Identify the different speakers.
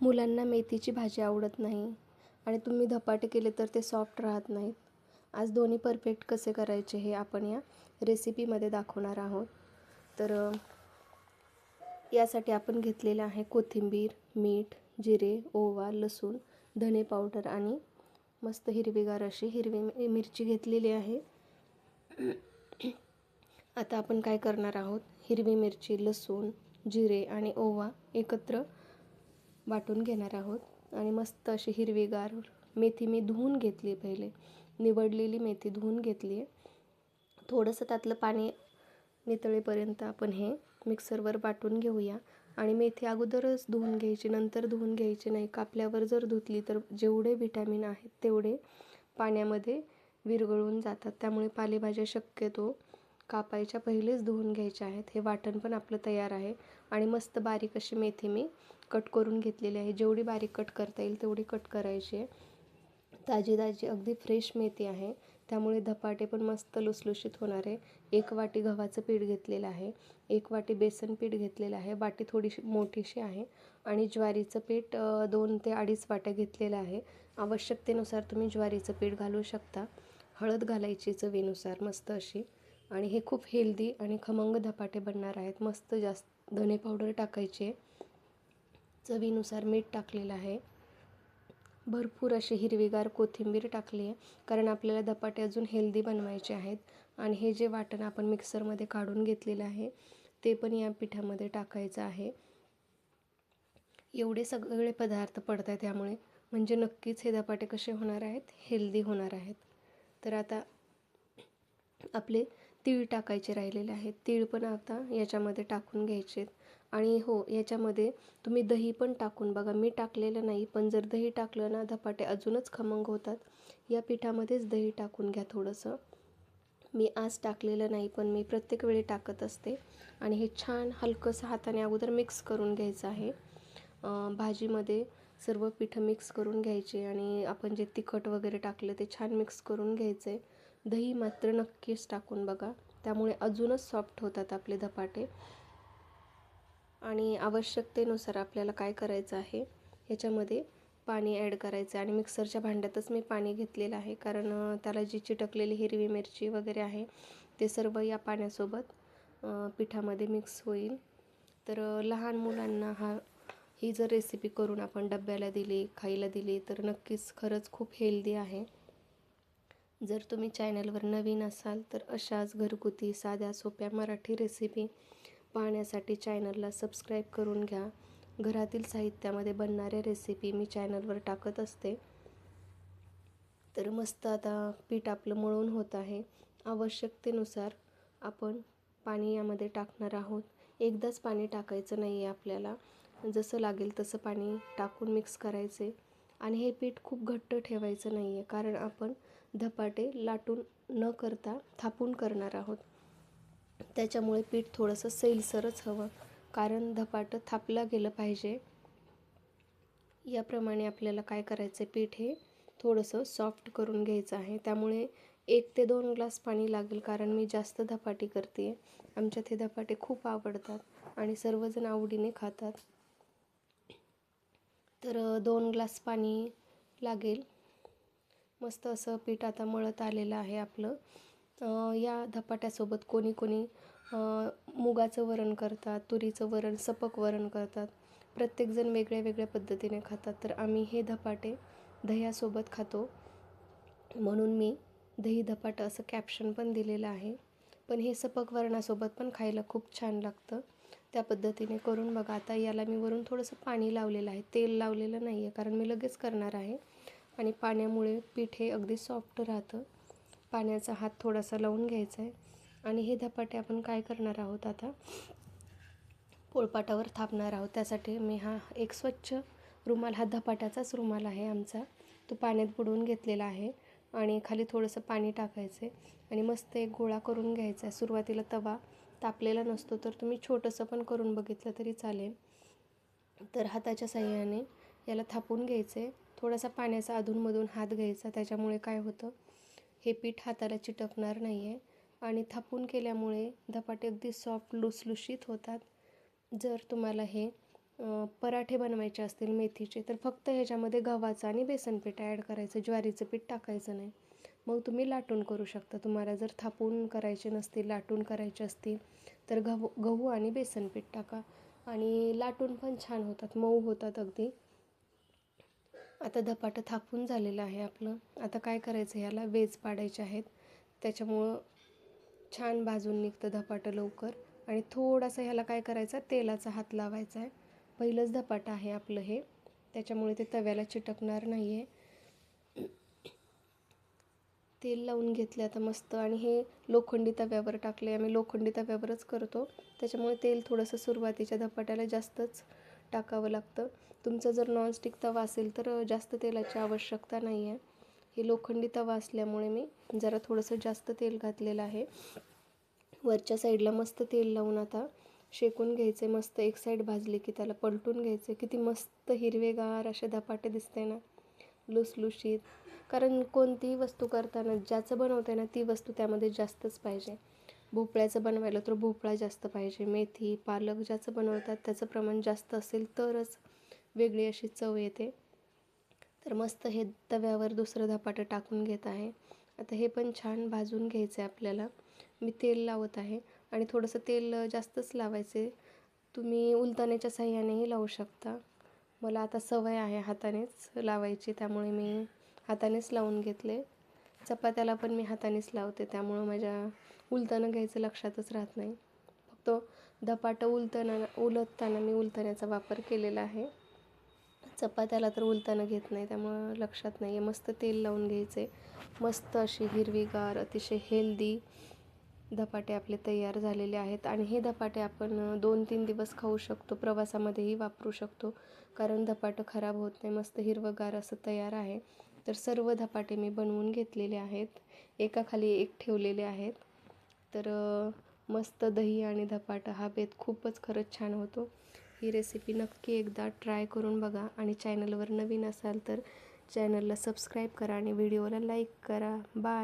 Speaker 1: मुलांना मेथीची भाजी आवडत नाही आणि तुम्ही धपाटे केले तर ते सॉफ्ट राहत नाहीत. आज दोन्ही परफेक्ट कसे करायचे हे आपण या रेसिपीमध्ये दाखवणार आहोत. तर यासाठी आपण घेतलेलं आहे कोथिंबीर मीठ जिरे ओवा लसूण धने पावडर आणि मस्त हिरवीगार अशी हिरवी मिरची घेतलेली आहे. आता आपण काय करणार आहोत? हिरवी मिरची लसूण जिरे आणि ओवा एकत्र वाटून घेणार आहोत. आणि मस्त अशी हिरवीगार मेथी मी धुवून घेतली पहिले. निवडलेली मेथी धुवून घेतली आहे. थोडंसं त्यातलं पाणी नितळेपर्यंत आपण हे मिक्सरवर वाटून घेऊया. आणि मेथी अगोदरच धुवून घ्यायची नंतर धुवून घ्यायची नाही कापल्यावर जर धुतली तर जेवढे विटॅमिन आहेत तेवढे पाण्यामध्ये विरघळून जातात. त्यामुळे पालेभाज्या शक्यतो कापायच्या पहिलेच धुवून घ्यायच्या आहेत. हे वाटण पण आपलं तयार आहे. आणि मस्त बारीक अशी मेथी मी कट करून घेतलेली आहे. जेवढी बारीक कट करता येईल तेवढी कट करायची आहे. ताजी ताजी अगदी फ्रेश मेथी आहे. त्यामुळे धपाटे पण मस्त लुसलुशीत होणार आहे. एक वाटी गव्हाचं पीठ घेतलेलं आहे. एक वाटी बेसन पीठ घेतलेलं आहे. वाटी थोडीशी मोठीशी आहे. आणि ज्वारीचं पीठ दोन ते अडीच वाट्या घेतलेलं आहे. आवश्यकतेनुसार तुम्ही ज्वारीचं पीठ घालू शकता. हळद घालायची चवीनुसार मस्त अशी. आणि हे खूप हेल्दी आणि खमंग धपाटे बनणार आहेत. मस्त जास्त धने पावडर टाकायचे. चवीनुसार मीठ टाकलेलं आहे. भरपूर अशी हिरवीगार कोथिंबीर टाकली आहे. कारण आपल्याला धपाटे अजून हेल्दी बनवायचे आहेत. आणि हे जे वाटण आपण मिक्सरमध्ये काढून घेतलेलं आहे ते पण या पिठामध्ये टाकायचं आहे. एवढे सगळे पदार्थ पडत आहेत त्यामुळे म्हणजे नक्कीच हे धपाटे कसे होणार आहेत? हेल्दी होणार आहेत. तर आता आपले तीळ टाकायचे राहिलेले आहेत. तीळ पण आता याच्यामध्ये टाकून घ्यायचे आणि हो याच्यामध्ये तुम्ही दही पण टाकून बघा. मी टाकलेलं नाही पण जर दही टाकलं ना धपाटे अजूनच खमंग होतात. या पिठामध्येच दही टाकून घ्या थोडंसं. मी आज टाकलेलं नाही पण मी प्रत्येक वेळी टाकत असते. आणि हे छान हलकंसं हाताने अगोदर मिक्स करून घ्यायचं आहे. भाजीमध्ये सर्व पिठं मिक्स करून घ्यायचे आणि आपण जे तिखट वगैरे टाकलं ते छान मिक्स करून घ्यायचे दही मात्र नक्कीच टाकून बघा. त्यामुळे अजूनच सॉफ्ट होतात आपले धपाटे. आणि आवश्यकतेनुसार आपल्याला काय करायचं आहे ह्याच्यामध्ये पाणी ॲड करायचं आणि मिक्सरच्या भांड्यातच मी पाणी घेतलेलं आहे कारण त्याला जी चिटकलेली हिरवी मिरची वगैरे आहे ते सर्व या पाण्यासोबत पिठामध्ये मिक्स होईल. तर लहान मुलांना हा ही जर रेसिपी करून आपण डब्याला दिली खायला दिली तर नक्कीच खरंच खूप हेल्दी आहे. जर तुम्ही चॅनलवर नवीन असाल तर अशाच घरगुती साध्या सोप्या मराठी रेसिपी पाहण्यासाठी चॅनलला सबस्क्राईब करून घ्या. घरातील साहित्यामध्ये बनणाऱ्या रेसिपी मी चॅनलवर टाकत असते. तर मस्त आता पीठ आपलं मळून होत आहे. आवश्यकतेनुसार आपण पाणी यामध्ये टाकणार आहोत. एकदाच पाणी टाकायचं नाही आहे आपल्याला. जसं लागेल तसं पाणी टाकून मिक्स करायचे. आणि हे पीठ खूप घट्ट ठेवायचं नाही आहे कारण आपण धपाटे लाटून न करता थापून करणार आहोत. त्याच्यामुळे पीठ थोडंसं सैलसरच हवं. कारण धपाटं थापलं गेलं पाहिजे. याप्रमाणे आपल्याला काय करायचं आहे पीठ हे थोडंसं सॉफ्ट करून घ्यायचं आहे. त्यामुळे एक ते दोन ग्लास पाणी लागेल कारण मी जास्त धपाटी करते आहे आमच्यात हे धपाटे खूप आवडतात आणि सर्वजण आवडीने खातात. तर दोन ग्लास पाणी लागेल. मस्त असं पीठ आता मळत आलेलं आहे आपलं. या धपाट्यासोबत कोणी कोणी मुगाचं वरण करतात तुरीचं वरण सपक वरण करतात. प्रत्येकजण वेगळ्या वेगळ्या पद्धतीने खातात. तर आम्ही हे धपाटे दह्यासोबत खातो. म्हणून मी दही धपाटं असं कॅप्शन पण दिलेलं आहे. पण हे सपक वरणासोबत पण खायला खूप छान लागतं. त्या पद्धतीने करून बघा. आता याला मी वरून थोडंसं पाणी लावलेलं आहे. तेल लावलेलं नाही आहे कारण मी लगेच करणार आहे. आणि पाण्यामुळे पीठ हे अगदी सॉफ्ट राहतं. पाण्याचा हात थोडासा लावून घ्यायचा आहे आणि हे धपाटे आपण काय करणार आहोत आता? पोळपाटावर थापणार आहोत. त्यासाठी मी हा एक स्वच्छ रुमाल हा धपाट्याचाच रुमाल आहे आमचा. तो पाण्यात बुडवून घेतलेला आहे आणि खाली थोडंसं पाणी टाकायचं आणि मस्त एक गोळा करून घ्यायचा आहे सुरुवातीला तवा तापलेला नसतो तर तुम्ही छोटंसं पण करून बघितलं तरी चालेल. तर हाताच्या साह्याने याला थापून घ्यायचं आहे थोडासा पाण्याचा अधूनमधून हात घ्यायचा त्याच्यामुळे काय होतं हे पीठ हाताला चिटकणार नाही आहे आणि थापून केल्यामुळे धपाटे अगदी सॉफ्ट लुसलुशीत होतात. जर तुम्हाला हे पराठे बनवायचे असतील मेथीचे तर फक्त ह्याच्यामध्ये गव्हाचं आणि बेसन पीठ ॲड करायचं ज्वारीचं पीठ टाकायचं नाही. मग तुम्ही लाटून करू शकता. तुम्हाला जर थापून करायचे नसतील लाटून करायचे असतील तर गहू गहू आणि बेसन पीठ टाका. आणि लाटून पण छान होतात मऊ होतात अगदी. आता धपाटं थापून झालेलं आहे आपलं. आता काय करायचं? ह्याला वेज पाडायचे आहेत. त्याच्यामुळं छान भाजून निघतं धपाटं लवकर. आणि थोडासा ह्याला काय करायचं? तेलाचा हात लावायचा आहे. पहिलंच धपाटं आहे आपलं हे. त्याच्यामुळे ते तव्याला चिटकणार नाही आहे तेल लावून घेतले आता मस्त. आणि हे लोखंडी तव्यावर टाकले आम्ही लोखंडी तव्यावरच करतो. त्याच्यामुळे तेल थोडंसं सुरुवातीच्या धपाट्याला जास्तच टाकावं लागतं. तुमचा जर नॉनस्टिक तवा असेल तर जास्त तेलाची आवश्यकता नाही आहे हे लोखंडी तवा असल्यामुळे मी जरा थोडंसं जास्त तेल घातलेलं आहे. वरच्या साईडला मस्त तेल लावून आता शेकून घ्यायचे मस्त एक साईड भाजली की त्याला पलटून घ्यायचे किती मस्त हिरवेगार असे धपाटे दिसते ना. लुसलुशीत. कारण कोणतीही वस्तू करताना ज्याचं बनवते ना ती वस्तू त्यामध्ये जास्तच पाहिजे. भोपळ्याचं बनवायला तर भोपळा जास्त पाहिजे. मेथी पालक ज्याचं बनवतात त्याचं प्रमाण जास्त असेल तरच वेगळी अशी चव येते. तर मस्त हे तव्यावर दुसरं धपाटं टाकून घेत आहे. आता हे पण छान भाजून घ्यायचं आहे आपल्याला. मी तेल लावत आहे आणि थोडंसं तेल जास्तच लावायचे. तुम्ही उलताण्याच्या साह्यानेही लावू शकता. मला आता सवय आहे हातानेच लावायची त्यामुळे मी हातानेच लावून घेतले. चपात्याला पण मी हातानेच लावते त्यामुळं माझ्या उलतानं घ्यायचं लक्षातच राहत नाही. फक्त धपाटं उलताना उलटताना मी उलताण्याचा वापर केलेला आहे. चपात्याला तर उलताना घेत नाही त्यामुळं लक्षात नाही आहे मस्त तेल लावून घ्यायचे. मस्त अशी हिरवीगार अतिशय हेल्दी धपाटे आपले तयार झालेले आहेत. आणि हे धपाटे आपण दोन तीन दिवस खाऊ शकतो प्रवासामध्येही वापरू शकतो. कारण धपाटं खराब होत नाही मस्त हिरवंगार असं तयार आहे. तर सर्व धपाटे मी बनवून घेतलेले आहेत. एकाखाली एक ठेवलेले आहेत. तर मस्त दही आणि धपाटा हा बेत खूपच खरंच छान होतो. ही रेसिपी नक्की एकदा ट्राय करून बघा आणि चॅनलवर नवीन असाल तर चॅनलला सबस्क्राईब करा आणि व्हिडिओला लाईक करा. बाय